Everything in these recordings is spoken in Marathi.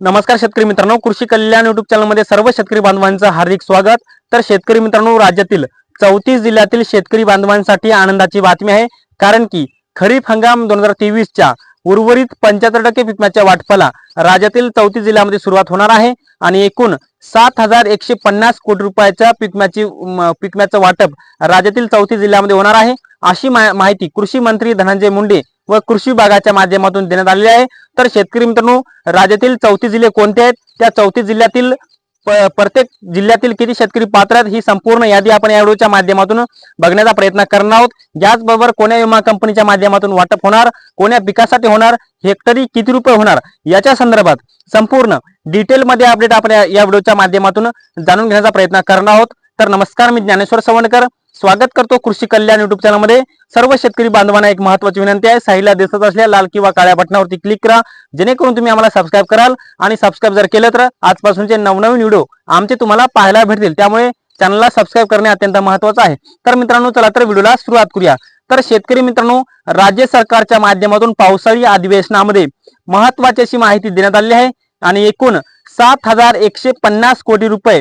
नमस्कार शेतकरी मित्रांनो कृषी कल्याण युट्यूब चॅनलमध्ये सर्व शेतकरी बांधवांचं हार्दिक स्वागत. तर शेतकरी मित्रांनो राज्यातील चौतीस जिल्ह्यातील शेतकरी बांधवांसाठी आनंदाची बातमी आहे. कारण की खरीप हंगाम दोन हजार तेवीसच्या उर्वरित पंच्याहत्तर टक्के पिकम्याच्या वाटपाला राज्यातील चौतीस जिल्ह्यामध्ये सुरुवात होणार आहे. आणि एकूण सात हजार एकशे पन्नास कोटी रुपयाच्या पिकम्याची पिकम्याचं वाटप राज्यातील चौतीस जिल्ह्यामध्ये होणार आहे. अशी माहिती कृषी मंत्री धनंजय मुंडे व कृषी विभागाच्या माध्यमातून देण्यात आलेली आहे. तर शेतकरी मित्रांनो राज्यातील चौतीस जिल्हे कोणते आहेत? त्या चौतीस जिल्ह्यातील प्रत्येक जिल्ह्यातील किती शेतकरी पात्र आहेत? ही संपूर्ण यादी आपण या व्हिडिओच्या माध्यमातून बघण्याचा प्रयत्न करणार आहोत. याचबरोबर कोण्या विमा कंपनीच्या माध्यमातून वाटप होणार? कोण्या पिकासाठी होणार? हेक्टरी किती रुपये होणार? याच्या संदर्भात संपूर्ण डिटेलमध्ये अपडेट आपण या या व्हिडिओच्या माध्यमातून जाणून घेण्याचा प्रयत्न करणार आहोत. तर नमस्कार मी ज्ञानेश्वर सवणकर स्वागत करतो कृषी कल्याण युट्यूब चॅनलमध्ये सर्व शेतकरी बांधवांना एक महत्वाची विनंती आहे. साहिला दिसत असल्या लाल किंवा काळ्या बटनावरती क्लिक करा. जेणेकरून तुम्ही आम्हाला सबस्क्राईब कराल आणि सबस्क्राईब जर केलं तर आजपासूनचे नवनवीन व्हिडिओ आमचे तुम्हाला पाहायला भेटतील. त्यामुळे चॅनलला सबस्क्राईब करणे अत्यंत महत्वाचं आहे. तर मित्रांनो चला तर व्हिडिओला सुरुवात करूया. तर शेतकरी मित्रांनो राज्य सरकारच्या माध्यमातून पावसाळी अधिवेशनामध्ये महत्वाची अशी माहिती देण्यात आली आहे. आणि एकूण सात हजार एकशे पन्नास कोटी रुपये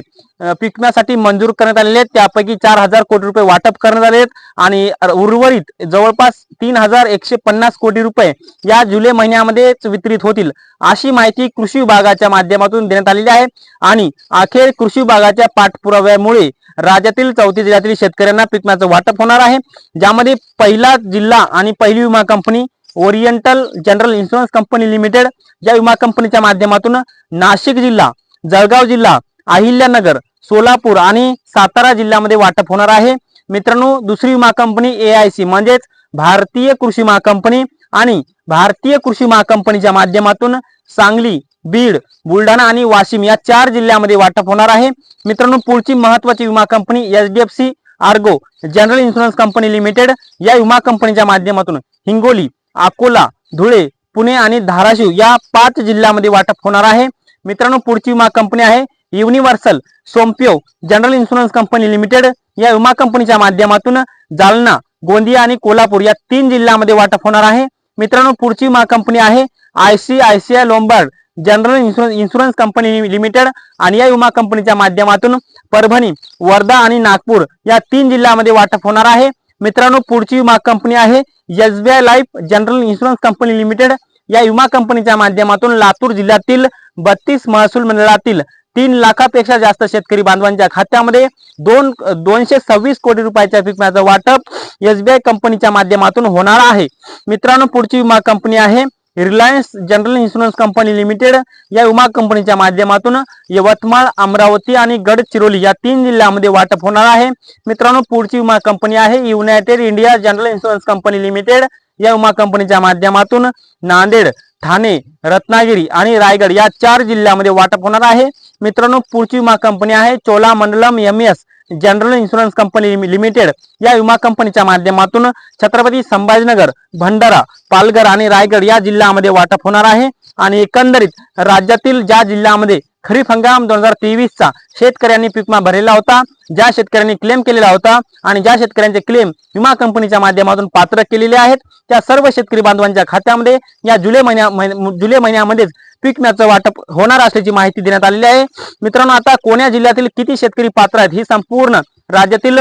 पिकण्यासाठी मंजूर करण्यात आलेले आहेत. त्यापैकी चार हजार कोटी रुपये वाटप करण्यात आले आहेत. आणि उर्वरित जवळपास तीन हजार एकशे पन्नास कोटी रुपये या जुलै महिन्यामध्येच वितरित होतील अशी माहिती कृषी विभागाच्या माध्यमातून देण्यात आलेली आहे. आणि अखेर कृषी विभागाच्या पाठपुराव्यामुळे राज्यातील चौथी जिल्ह्यातील शेतकऱ्यांना पिकण्याचं वाटप होणार आहे. ज्यामध्ये पहिला जिल्हा आणि पहिली विमा company Oriental General Insurance Company Limited या विमा कंपनीच्या माध्यमातून नाशिक जिल्हा जळगाव जिल्हा अहिल्यानगर सोलापूर आणि सातारा जिल्ह्यामध्ये वाटप होणार आहे. मित्रांनो दुसरी विमा कंपनी ए आय सी म्हणजेच भारतीय कृषी महाकंपनी कंपनी आणि भारतीय कृषी महाकंपनीच्या कंपनीच्या माध्यमातून सांगली बीड बुलढाणा आणि वाशिम या चार जिल्ह्यामध्ये वाटप होणार आहे. मित्रांनो पुढची महत्वाची विमा company H D F C Ergo General Insurance Company Limited या विमा कंपनीच्या माध्यमातून हिंगोली अकोला धुळे पुणे आणि धाराशिव या पाच जिल्ह्यामध्ये वाटप होणार आहे. मित्रांनो पुढची विमा कंपनी आहे Universal Sompo General Insurance Company Limited. या विमा कंपनीच्या माध्यमातून जालना गोंदिया आणि कोल्हापूर या तीन जिल्ह्यामध्ये वाटप होणार आहे. मित्रांनो पुढची विमा कंपनी आहे I C I C I Lombard General Insurance Insurance Company Limited आणि या विमा कंपनीच्या माध्यमातून परभणी वर्धा आणि नागपूर या तीन जिल्ह्यामध्ये वाटप होणार आहे. मित्रांनो पुढची विमा कंपनी आहे S B I Life General Insurance Company Limited या विमा कंपनीच्या माध्यमातून लातूर जिल्ह्यातील बत्तीस महसूल मंडळातील तीन लाखापेक्षा जास्त शेतकरी बांधवांच्या खात्यामध्ये दोन दोनशे सव्वीस कोटी रुपयाच्या विम्याचं वाटप एसबीआय कंपनीच्या माध्यमातून होणार आहे. मित्रांनो पुढची विमा कंपनी आहे Reliance General Insurance Company Limited या विमा कंपनीच्या माध्यमातून यवतमाळ अमरावती आणि गडचिरोली या तीन जिल्ह्यामध्ये वाटप होणार आहे. मित्रांनो पुढची विमा कंपनी आहे United India General Insurance Company Limited या विमा कंपनीच्या माध्यमातून नांदेड ठाणे रत्नागिरी आणि रायगड या चार जिल्ह्यामध्ये वाटप होणार आहे. मित्रांनो पुढची विमा कंपनी आहे Chola Mandalam M S General Insurance Company Limited या विमा कंपनीच्या माध्यमातून छत्रपती संभाजीनगर भंडारा पालघर आणि रायगड या जिल्ह्यामध्ये वाटप होणार आहे आणि एकंदरीत राज्यातील ज्या जिल्ह्यामध्ये खरीप हंगाम दोन हजार तेवीसचा शेतकऱ्यांनी पीकमा भरलेला होता ज्या शेतकऱ्यांनी क्लेम केलेला होता आणि ज्या शेतकऱ्यांचे क्लेम विमा कंपनीच्या माध्यमातून पात्र केलेले आहेत त्या सर्व शेतकरी बांधवांच्या खात्यामध्ये या जुलै महिन्या- जुलै महिन्यामध्येच पीक वाटप होणार असल्याची माहिती देण्यात आलेली आहे. मित्रांनो आता कोण्या जिल्ह्यातील किती शेतकरी पात्र आहेत ही संपूर्ण राज्यातील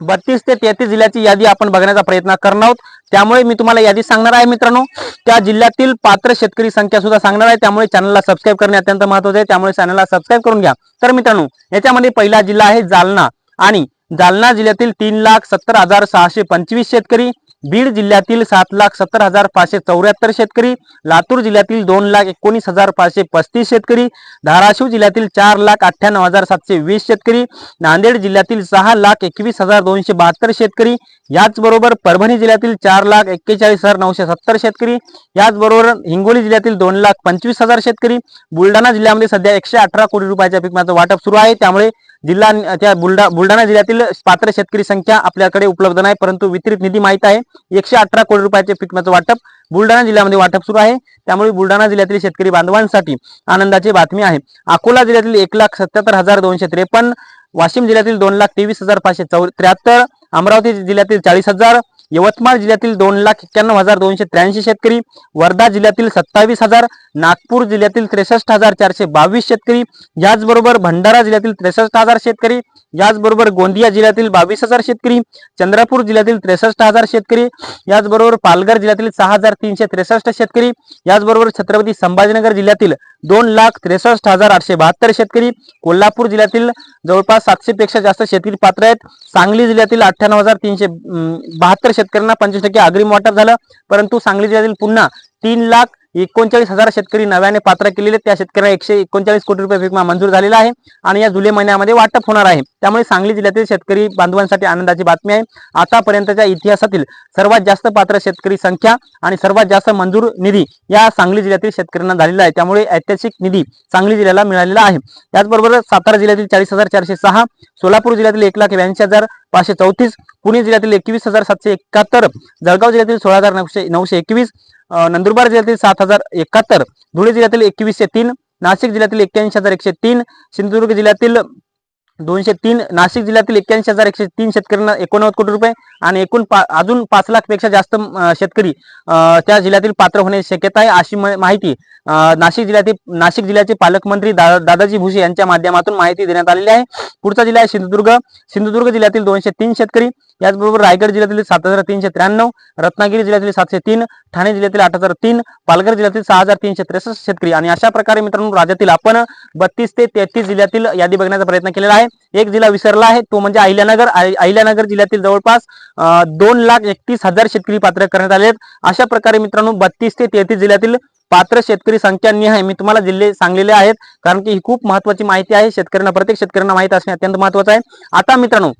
बत्तीस ते तेहतीस जिल्ह्याची यादी आपण बघण्याचा प्रयत्न करणार आहोत. त्यामुळे मी तुम्हाला यादी सांगणार आहे मित्रांनो. त्या जिल्ह्यातील पात्र शेतकरी संख्या सुद्धा सांगणार आहे. त्यामुळे चॅनलला सबस्क्राईब करणे अत्यंत महत्त्वाचे आहे. त्यामुळे चॅनलला सबस्क्राईब करून घ्या. तर मित्रांनो याच्यामध्ये पहिला जिल्हा आहे जालना आणि जालना जिल्ह्यातील तीन लाख सत्तर हजार सहाशे पंचवीस शेतकरी बीड जिल्ह्यातील सात लाख सत्तर हजार पाचशे चौऱ्याहत्तर शेतकरी लातूर जिल्ह्यातील दोन लाख एकोणीस हजार पाचशे पस्तीस शेतकरी धाराशिव जिल्ह्यातील चार लाख अठ्ठ्याण्णव हजार सातशे वीस शेतकरी नांदेड जिल्ह्यातील सहा लाख एकवीस हजार दोनशे बहात्तर शेतकरी याचबरोबर परभणी जिल्ह्यातील चार लाख एक्केचाळीस हजार नऊशे सत्तर शेतकरी याचबरोबर हिंगोली जिल्ह्यातील दोन लाख पंचवीस हजार शेतकरी बुलढाणा जिल्ह्यामध्ये सध्या एकशे अठरा कोटी रुपयाच्या पिकाचं वाटप सुरू आहे. त्यामुळे जिल्हा त्या बुलढा बुलढाणा जिल्ह्यातील पात्र शेतकरी संख्या आपल्याकडे उपलब्ध नाही परंतु वितरित निधी माहीत आहे. एकशे अठरा कोटी रुपयाचे पिकण्याचं वाटप बुलढाणा जिल्ह्यामध्ये वाटप सुरू आहे. त्यामुळे बुलढाणा जिल्ह्यातील शेतकरी बांधवांसाठी आनंदाची बातमी आहे. अकोला जिल्ह्यातील एक लाख सत्याहत्तर हजार दोनशे त्रेपन्न वाशिम जिल्ह्यातील दोन लाख तेवीस हजार पाचशे चौ त्र्याहत्तर अमरावती जिल्ह्यातील चाळीस हजार यवतमाळ जिल्ह्यातील दोन लाख एक्क्याण्णव हजार दोनशे त्र्याऐंशी शेतकरी वर्धा जिल्ह्यातील सत्तावीस हजार नागपूर जिल्ह्यातील त्रेसष्ट हजार चारशे बावीस शेतकरी याचबरोबर भंडारा जिल्ह्यातील त्रेसष्ट हजार शेतकरी याचबरोबर गोंदिया जिल्ह्यातील बावीस हजार शेतकरी चंद्रपूर जिल्ह्यातील त्रेसष्ट हजार शेतकरी याचबरोबर पालघर जिल्ह्यातील सहा हजार तीनशे त्रेसष्ट शेतकरी याचबरोबर छत्रपती संभाजीनगर जिल्ह्यातील दोन लाख त्रेसष्ट हजार आठशे बहात्तर शेतकरी कोल्हापूर जिल्ह्यातील जवळपास सातशे पेक्षा जास्त शेतकरी पात्र आहेत. सांगली जिल्ह्यातील अठ्ठ्याण्णव हजार तीनशे बहात्तर शेतकऱ्यांना पंचवीस टक्के अग्रिम वाटप झालं. परंतु सांगली जिल्ह्यातील पुन्हा तीन लाख एकोणचाळीस हजार शेतकरी नव्याने पात्र केलेले त्या शेतकऱ्यांना एकशे एकोणचाळीस कोटी रुपये विमा मंजूर झालेला आहे. आणि या जुलै महिन्यामध्ये वाटप होणार आहे. त्यामुळे सांगली जिल्ह्यातील शेतकरी बांधवांसाठी आनंदाची बातमी आहे. आतापर्यंतच्या इतिहासातील सर्वात जास्त पात्र शेतकरी संख्या आणि सर्वात जास्त मंजूर निधी या सांगली जिल्ह्यातील शेतकऱ्यांना झालेला आहे. त्यामुळे ऐतिहासिक निधी सांगली जिल्ह्याला मिळालेला आहे. त्याचबरोबर सातारा जिल्ह्यातील चाळीस हजार चारशे सहा सोलापूर जिल्ह्यातील एक लाख ब्याऐंशी हजार पाचशे चौतीस पुणे जिल्ह्यातील एकवीस हजार सातशे एकाहत्तर जळगाव जिल्ह्यातील सोळा हजार नऊशे नऊशे एकवीस नंदुरबार जिल्ह्यातील सात हजार एकाहत्तर धुळे जिल्ह्यातील एकवीसशे तीन नाशिक जिल्ह्यातील एक्क्याऐंशी हजार एकशे तीन सिंधुदुर्ग जिल्ह्यातील दोनशे तीन नाशिक जिल्ह्यातील एक्क्याऐंशी हजार एकशे तीन शेतकऱ्यांना एकोणनव्वद कोटी रुपये आणि एकूण पा अजून पाच लाखपेक्षा जास्त शेतकरी त्या जिल्ह्यातील पात्र होण्याची शक्यता आहे अशी माहिती नाशिक जिल्ह्यातील नाशिक जिल्ह्याचे पालकमंत्री दा, दादाजी भुसे यांच्या माध्यमातून माहिती देण्यात आलेली आहे. पुढचा जिल्हा आहे सिंधुदुर्ग. सिंधुदुर्ग जिल्ह्यातील दोनशे तीन शेतकरी याचबरोबर रायगड जिल्ह्यातील सात हजार तीनशे त्र्याण्णव रत्नागिरी जिल्ह्यातील सातशे तीन ठाणे जिल्ह्यातील आठ हजार तीन पालघर जिल्ह्यातील सहा हजार तीनशे त्रेसष्ट शेतकरी. आणि अशा प्रकारे मित्रांनो राज्यातील आपण बत्तीस ते तेहतीस जिल्ह्यातील यादी बघण्याचा प्रयत्न केलेला आहे. एक जिल्हा विसरला आहे. तो म्हणजे अहिल्यानगर. अहिल्यानगर जिल्ह्यातील जवळपास दोन लाख एकतीस हजार शेतकरी पात्र करण्यात आले आहेत अशा प्रकारे मित्रांनो बत्तीस ते तेहतीस जिल्ह्यातील पात्र शेतकरी संख्या मी तुम्हाला जिल्हे सांगलेले आहेत. कारण की ही खूप महत्वाची माहिती आहे. शेतकऱ्यांना प्रत्येक शेतकऱ्यांना माहिती असणे अत्यंत महत्वाचं आहे. आता मित्रांनो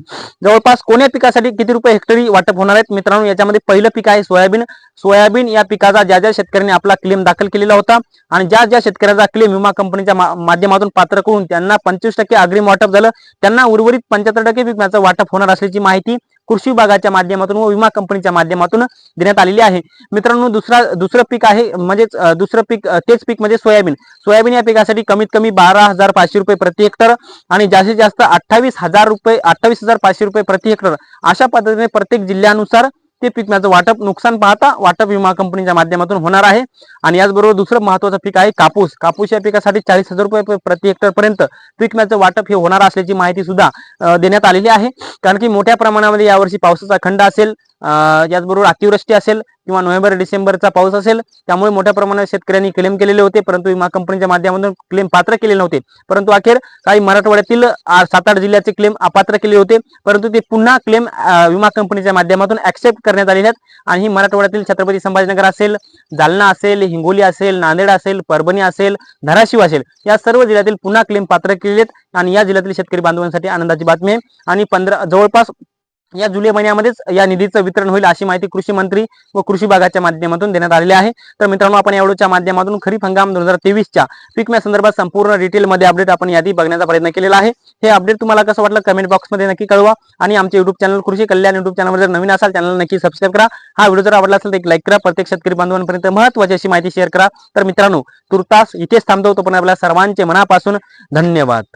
जवळपास कोण्या पिकासाठी किती रुपये हेक्टरी वाटप होणार आहेत? मित्रांनो याच्यामध्ये पहिलं पीक आहे सोयाबीन. सोयाबीन या पिकाचा ज्या ज्या शेतकऱ्यांनी आपला क्लेम दाखल केलेला होता आणि ज्या ज्या शेतकऱ्याचा क्लेम विमा कंपनीच्या माध्यमातून पात्र करून त्यांना पंचवीस टक्के अग्रिम वाटप झालं. त्यांना उर्वरित पंच्याहत्तर टक्के विम्याचं वाटप होणार असल्याची माहिती कृषी विभागाच्या माध्यमातून व विमा कंपनीच्या माध्यमातून देण्यात आलेली आहे. मित्रांनो दुसरा दुसरं पीक आहे म्हणजेच दुसरं पीक तेच पीक म्हणजे सोयाबीन. सोयाबीन या पिकासाठी कमीत कमी बारा हजार पाचशे रुपये प्रति हेक्टर आणि जास्तीत जास्त अठ्ठावीस हजार रुपये अठ्ठावीस हजार पाचशे रुपये प्रति हेक्टर अशा पद्धतीने प्रत्येक जिल्ह्यानुसार ते पिकण्याचं वाटप नुकसान पाहता वाटप विमा कंपनीच्या माध्यमातून होणार आहे. आणि याचबरोबर दुसरं महत्वाचं पीक आहे कापूस. कापूस या पिकासाठी चाळीस हजार रुपये प्रति हेक्टर पर्यंत पिकण्याचं वाटप हे होणार असल्याची माहिती सुद्धा देण्यात आलेली आहे. कारण की मोठ्या प्रमाणामध्ये यावर्षी पावसाचा खंड असेल याचबरोबर अतिवृष्टी असेल किंवा नोव्हेंबर डिसेंबरचा पाऊस असेल त्यामुळे मोठ्या प्रमाणात शेतकऱ्यांनी क्लेम केलेले होते परंतु विमा कंपनीच्या माध्यमातून क्लेम पात्र केले नव्हते. परंतु अखेर काही मराठवाड्यातील सात आठ जिल्ह्याचे क्लेम अपात्र केले होते परंतु ते पुन्हा क्लेम विमा कंपनीच्या माध्यमातून ऍक्सेप्ट करण्यात आलेले आहेत आणि ही मराठवाड्यातील छत्रपती संभाजीनगर असेल जालना असेल हिंगोली असेल नांदेड असेल परभणी असेल धाराशिव असेल या सर्व जिल्ह्यातील पुन्हा क्लेम पात्र केलेले आहेत आणि या जिल्ह्यातील शेतकरी बांधवांसाठी आनंदाची बातमी आहे. आणि पंधरा जवळपास या जुलै महिन्यामध्येच या निधीचं वितरण होईल अशी माहिती कृषी मंत्री व कृषी विभागाच्या माध्यमातून देण्यात आलेली आहे. तर मित्रांनो आपण या व्हिडिओच्या माध्यमातून खरीप हंगाम दोन हजार तेवीसच्या पीक संदर्भात संपूर्ण डिटेलमध्ये अपडेट आपण यादी बघण्याचा प्रयत्न केलेला आहे. हे अपडेट तुम्हाला कसं वाटलं कमेंट बॉक्समध्ये नक्की कळवा आणि आमचे युट्यूब चॅनल कृषी कल्याण युट्यूब चॅनलवर जर नवीन असाल चॅनल नक्की सबस्क्राईब करा. हा व्हिडिओ जर आवडला असेल तर एक लाईक करा प्रत्येक शेतकरी बांधवांपर्यंत महत्वाची अशी माहिती शेअर करा. तर मित्रांनो तुर्तास इथेच थांबतो पण आपल्या सर्वांचे मनापासून धन्यवाद.